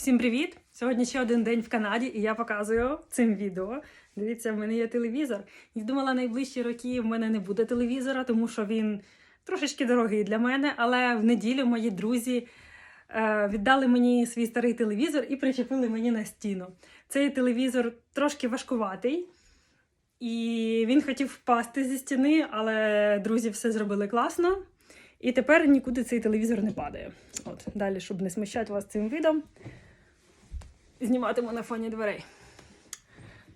Всім привіт! Сьогодні ще один день в Канаді, і я показую цим відео. Дивіться, в мене є телевізор. І думала, найближчі роки в мене не буде телевізора, тому що він трошечки дорогий для мене. Але в неділю мої друзі е, віддали мені свій старий телевізор і причепили мені на стіну. Цей телевізор трошки важкуватий, і він хотів впасти зі стіни, але друзі все зробили класно. І тепер нікуди цей телевізор не падає. От, далі, щоб не смущати вас цим відом, зніматиму на фоні дверей.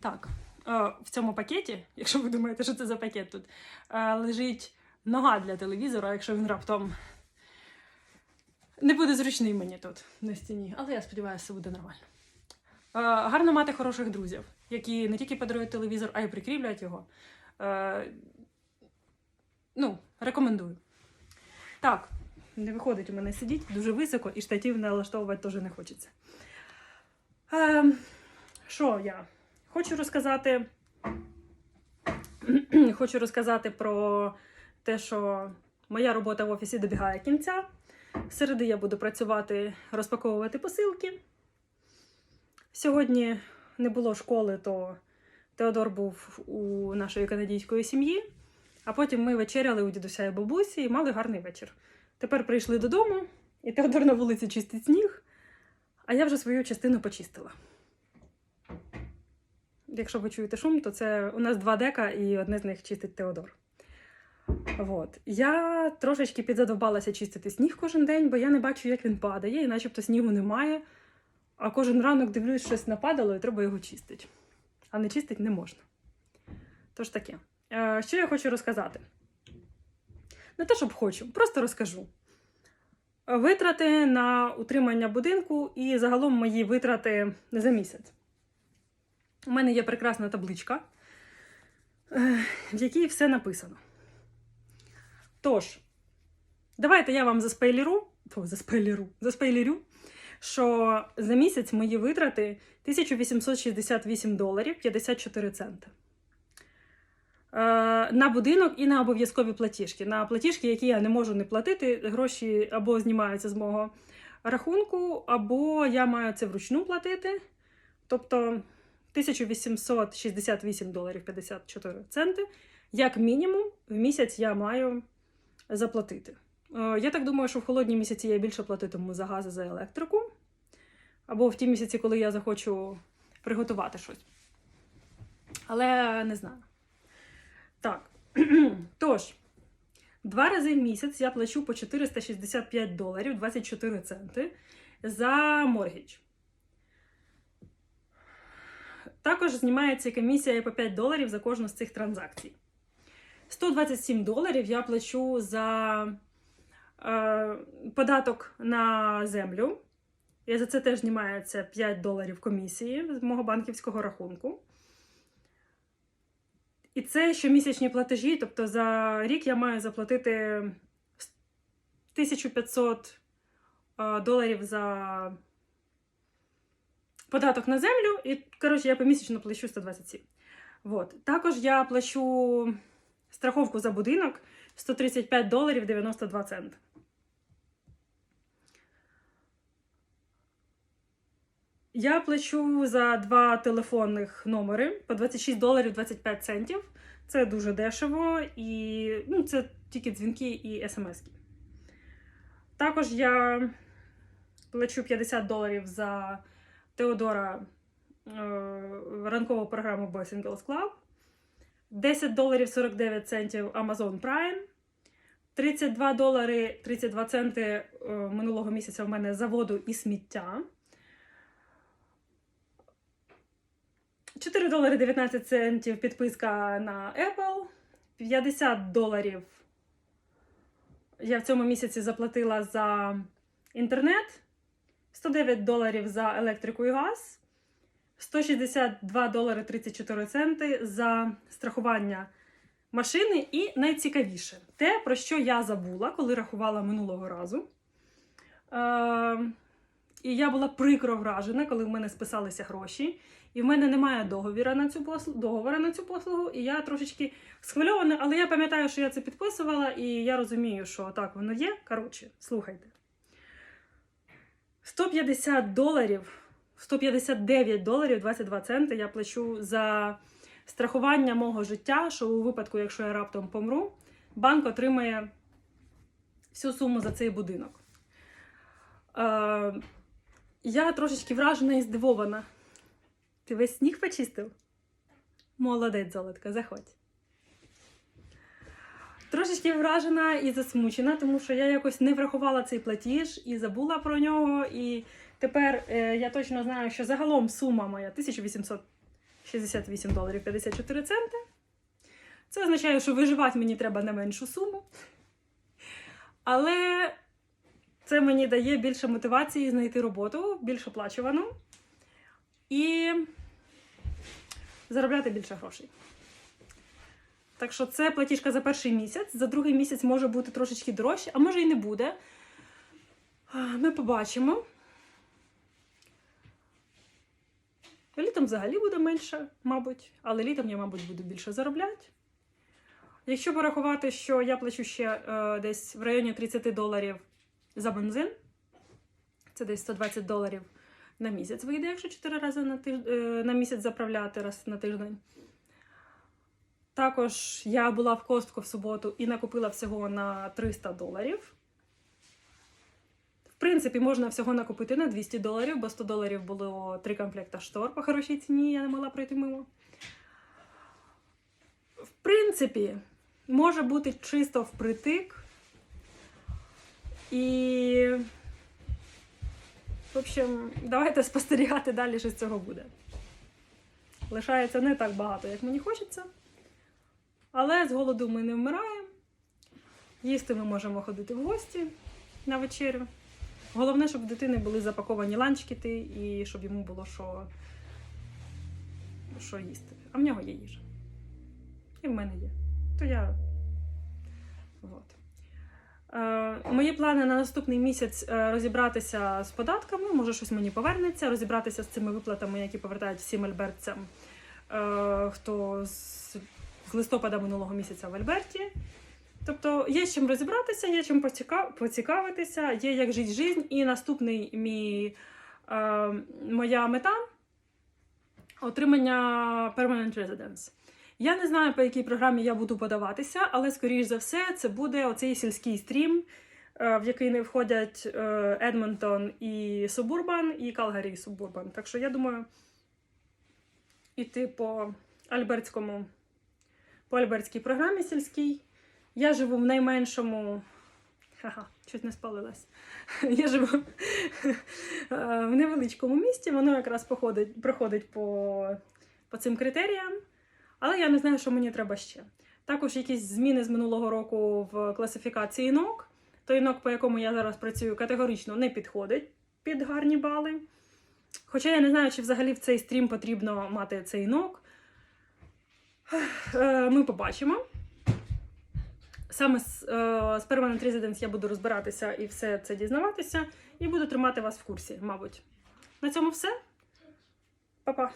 Так, е, в цьому пакеті, якщо ви думаєте, що це за пакет тут, е, лежить нога для телевізора, якщо він раптом не буде зручний мені тут на стіні. Але я сподіваюся, все буде нормально. Е, гарно мати хороших друзів, які не тільки подарують телевізор, а й прикріплять його. Ну, рекомендую. Так, не виходить у мене сидіти дуже високо, і штатів налаштовувати теж не хочеться. Ем, Що я? Хочу розказати. Хочу розказати про те, що моя робота в офісі добігає кінця. Середи я буду працювати, розпаковувати посилки. Сьогодні не було школи, то Теодор був у нашої канадійської сім'ї, а потім ми вечеряли у дідуся і бабусі і мали гарний вечір. Тепер прийшли додому, і Теодор на вулиці чистить сніг, а я вже свою частину почистила. Якщо ви чуєте шум, то це у нас два дека, і одне з них чистить Теодор. От. Я трошечки підзадовбалася чистити сніг кожен день, бо я не бачу, як він падає, і начебто снігу немає. А кожен ранок дивлюсь, щось нападало, і треба його чистити. А не чистити не можна. Тож таке. Е, Що я хочу розказати? Не те, щоб хочу, просто розкажу. Витрати на утримання будинку і загалом мої витрати за місяць. У мене є прекрасна табличка, е, в якій все написано. Тож, давайте я вам заспойлеру, о, заспойлеру, заспойлерю, що за місяць мої витрати 1868 доларів 54 центи. Е, На будинок і на обов'язкові платіжки. На платіжки, які я не можу не платити, гроші або знімаються з мого рахунку, або я маю це вручну платити. Тобто 1868 доларів 54 центи, як мінімум, в місяць я маю заплатити. Е, Я так думаю, що в холодні місяці я більше платитиму за газ і за електрику, або в ті місяці, коли я захочу приготувати щось. Але не знаю. Так. Тож, два рази в місяць я плачу по 465 доларів 24 центи за моргідж. Також знімається комісія по 5 доларів за кожну з цих транзакцій. 127 доларів я плачу за е, податок на землю. І за це теж знімається 5 доларів комісії з мого банківського рахунку. І це щомісячні платежі, тобто за рік я маю заплатити 1500 е, доларів за податок на землю, і, коротше, я помісячно плачу 127. Вот. Також я плачу страховку за будинок 135 доларів 92 центи. Я плачу за два телефонних номери по 26 доларів 25 центів. Це дуже дешево, і ну, це тільки дзвінки і смски. Також я плачу 50 доларів за Теодора е, ранкову програму Boys and Girls Club, 10 доларів 49 центів Amazon Prime, 32 долари 32 центи е, минулого місяця в мене за воду і сміття. 4 долари 19 центів підписка на Apple, 50 доларів я в цьому місяці заплатила за інтернет, 109 доларів за електрику і газ, 162 долари 34 центи за страхування машини. І найцікавіше те, про що я забула, коли рахувала минулого разу. Е, і я була прикро вражена, коли в мене списалися гроші. І в мене немає договіра на цю послугу, договора на цю послугу, і я трошечки схвильована, але я пам'ятаю, що я це підписувала, і я розумію, що так воно є. Коротше, слухайте. 150 доларів, 159 доларів 22 центи я плачу за страхування мого життя, що у випадку, якщо я раптом помру, банк отримає всю суму за цей будинок. Е, я трошечки вражена і здивована. Ти весь сніг почистив? Молодець, золотка, заходь. Трошечки вражена і засмучена, тому що я якось не врахувала цей платіж і забула про нього. І тепер е, я точно знаю, що загалом сума моя 1868 доларів 54 центи. Це означає, що виживати мені треба на меншу суму. Але це мені дає більше мотивації знайти роботу, більш оплачувану і заробляти більше грошей. Так що це платіжка за перший місяць. За другий місяць може бути трошечки дорожче, а може і не буде. Ми побачимо. Літом взагалі буде менше, мабуть, але літом я, мабуть, буду більше заробляти. Якщо порахувати, що я плачу ще е, десь в районі 30 доларів за бензин, це десь 120 доларів на місяць вийде, якщо 4 рази на, тиж... е, на місяць заправляти раз на тиждень. Також я була в Костко в суботу і накупила всього на 300 доларів. В принципі, можна всього накупити на 200 доларів, бо 100 доларів було три комплекта штор по хорошій ціні, я не могла пройти мимо. В принципі, може бути чисто впритик. І, в общем, давайте спостерігати далі, що з цього буде. Лишається не так багато, як мені хочеться. Але з голоду ми не вмираємо. Їсти ми можемо ходити в гості на вечерю. Головне, щоб в дитини були запаковані ланчкіти і щоб йому було що, що їсти. А в нього є їжа. І в мене є. То я. От. Е, мої плани на наступний місяць е, розібратися з податками, може щось мені повернеться, розібратися з цими виплатами, які повертають всім альбертцям, е, хто з, листопада минулого місяця в Альберті. Тобто є чим розібратися, є чим поцікавитися, є як жити жизнь. І наступний мій, моя мета отримання Permanent Residence. Я не знаю, по якій програмі я буду подаватися, але, скоріш за все, це буде оцей сільський стрім, е, в який не входять е, Едмонтон і Субурбан, і Калгарі і Субурбан. Так що я думаю, іти по альбертському, по альбертській програмі сільській. Я живу в найменшому. Ха-ха, щось не спалилась. Я живу е, в невеличкому місті, воно якраз проходить по, по цим критеріям. Але я не знаю, що мені треба ще. Також якісь зміни з минулого року в класифікації НОК. Той НОК, по якому я зараз працюю, категорично не підходить під гарні бали. Хоча я не знаю, чи взагалі в цей стрім потрібно мати цей НОК. Е, Ми побачимо. Саме з, е, з Permanent Residence я буду розбиратися і все це дізнаватися, і буду тримати вас в курсі, мабуть. На цьому все. Па-па!